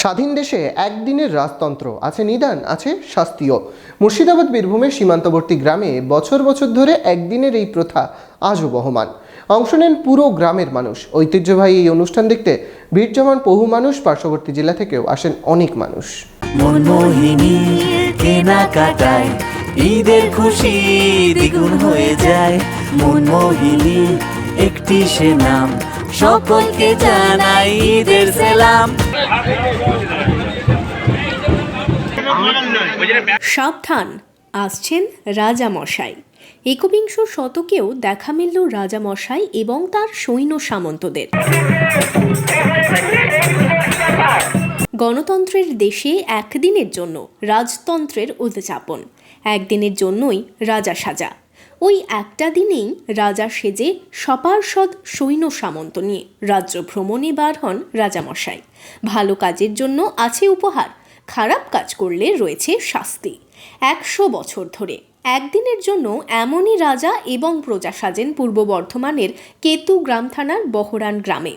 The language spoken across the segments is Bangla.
স্বাধীন দেশে একদিনের রাজতন্ত্র। আছে নিদান, আছে শাস্তিও। মুর্শিদাবাদ, বীরভূমের সীমান্তবর্তী গ্রামে বছর বছর ধরে একদিনের এই প্রথা আজও বহমান। অংশ নেন পুরো গ্রামের মানুষ। ঐতিহ্যবাহী এই অনুষ্ঠান দেখতে ভিড় জমান বহু মানুষ, পার্শ্ববর্তী জেলা থেকেও আসেন অনেক মানুষ। ঈদের খুশি দ্বিগুণ হয়ে যায়। মনমোহিনী একটি সে নাম সকলকে জানাই ঈদের সালাম। সাবধান, আসছেন রাজামশাই। একবিংশ শতকেও দেখা মিলল রাজামশাই এবং তার সৈন্য সামন্তদের। গণতন্ত্রের দেশে একদিনের জন্য রাজতন্ত্রের উদযাপন, একদিনের জন্যই রাজা সাজা। ওই একটা দিনেই রাজা সেজে সপার্ষদ সৈন্য সামন্ত নিয়ে রাজ্য ভ্রমণে বার হন রাজামশাই। ভালো কাজের জন্য আছে উপহার, খারাপ কাজ করলে রয়েছে শাস্তি। একশো বছর ধরে একদিনের জন্য এমনই রাজা এবং প্রজা সাজেন পূর্ব বর্ধমানের কেতু গ্রাম থানার বহরান গ্রামে।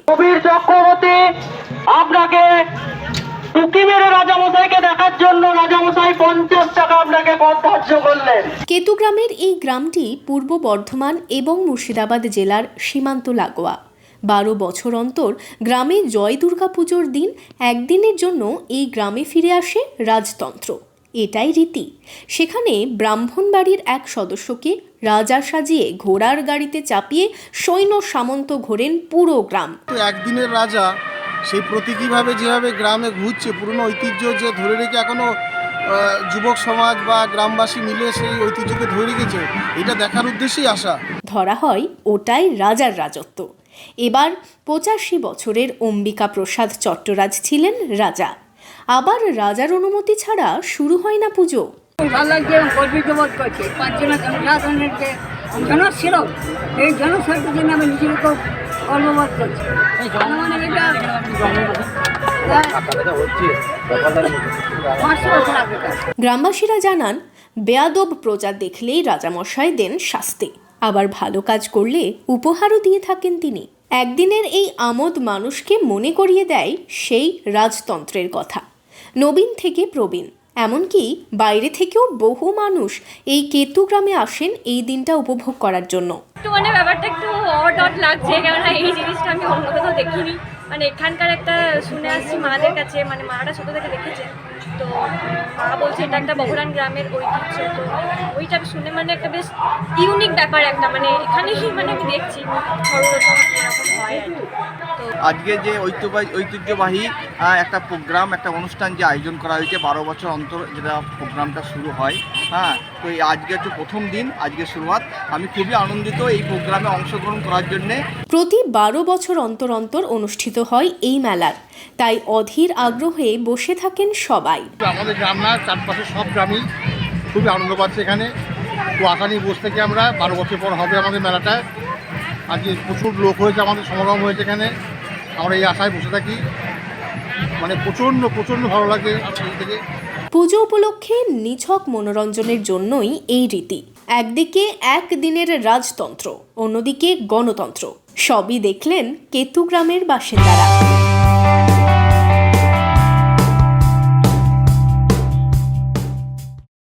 আপনাকে মেরে রাজামশাইকে দেখার জন্য রাজামশাই পঞ্চাশ টাকা আপনাকে করলেন কেতুগ্রামের এই গ্রামটি পূর্ব বর্ধমান এবং মুর্শিদাবাদ জেলার সীমান্ত লাগোয়া। বারো বছর অন্তর গ্রামে জয় দুর্গা পুজোর দিন একদিনের জন্য এই গ্রামে ফিরে আসে রাজতন্ত্র। এটাই রীতি। সেখানে ব্রাহ্মণবাড়ির এক সদস্যকে রাজা সাজিয়ে ঘোড়ার গাড়িতে চাপিয়ে সৈন্য সামন্ত ঘোরেন পুরো গ্রাম। একদিনের রাজা সেই প্রতীকীভাবে যেভাবে গ্রামে ঘুরছে, পুরনো ঐতিহ্য যে ধরে রেখে এখনও যুবক সমাজ বা গ্রামবাসী মিলে সেই ঐতিহ্যকে ধরে রেখেছে এটা দেখার উদ্দেশ্যেই আসা। ধরা হয় ওটাই রাজার রাজত্ব। এবার পঁচাশি বছরের অম্বিকা প্রসাদ চট্টরাজ ছিলেন রাজা। আবার রাজার অনুমতি ছাড়া শুরু হয় না পুজো। ছিল এই জন্য আমি গর্ববোধ করছি। গ্রামবাসীরা জানান, বেয়াদব প্রজা দেখলেই রাজামশাই দেন শাস্তি। আবার ভালো কাজ করলে উপহারও দিয়ে থাকেন তিনি। একদিনের এই আমোদ মানুষকে মনে করিয়ে দেয় সেই রাজতন্ত্রের কথা। নবীন থেকে প্রবীণ। এমনকি বাইরে থেকেও বহু মানুষ এই কেতু গ্রামে আসেন এই দিনটা উপভোগ করার জন্য। মানে ব্যাপারটা একটু লাগছে, কেননা এই জিনিসটা আমি অন্য কোথাও দেখিনি। মানে এখানকার একটা শুনে আসছি মাদের কাছে মানে মারা ছোটো থেকে দেখেছে। তো মা বলছে, এটা একটা বহরান গ্রামের ঐতিহ্য। তো ওইটা শুনে মানে একটা বেশ ইউনিক ব্যাপার একটা মানে এখানেই মানে আমি দেখছি। সর্বপ্রথম এরকম হয় আর কি। আজকে যে ঐতিহ্যবাহী ঐতিহ্যবাহী একটা প্রোগ্রাম একটা অনুষ্ঠান যে আয়োজন করা হয়েছে বারো বছর অন্তর যেটা প্রোগ্রামটা শুরু হয় হ্যাঁ তো এই আজকে হচ্ছে প্রথম দিন আজকে শুরুয়াত। আমি খুবই আনন্দিত এই প্রোগ্রামে অংশগ্রহণ করার জন্যে। প্রতি বারো বছর অন্তর অন্তর অনুষ্ঠিত হয় এই মেলার। তাই অধীর আগ্রহে বসে থাকেন সবাই। আমাদের গ্রাম না চারপাশে সব গ্রামই খুবই আনন্দ পাচ্ছে এখানে। তো আশা নিয়ে বসে থেকে আমরা বারো বছর পর হবে আমাদের মেলাটা। আজকে প্রচুর লোক হয়েছে আমাদের সমাগম হয়েছে এখানে। আমরা এই আশায় বসে থাকি। মানে প্রচণ্ড প্রচণ্ড ভালো লাগে থেকে। পুজো উপলক্ষে নিছক মনোরঞ্জনের জন্যই এই রীতি। একদিকে একদিনের রাজতন্ত্র, অন্যদিকে গণতন্ত্র। সবই দেখলেন কেতু গ্রামের বাসিন্দারা।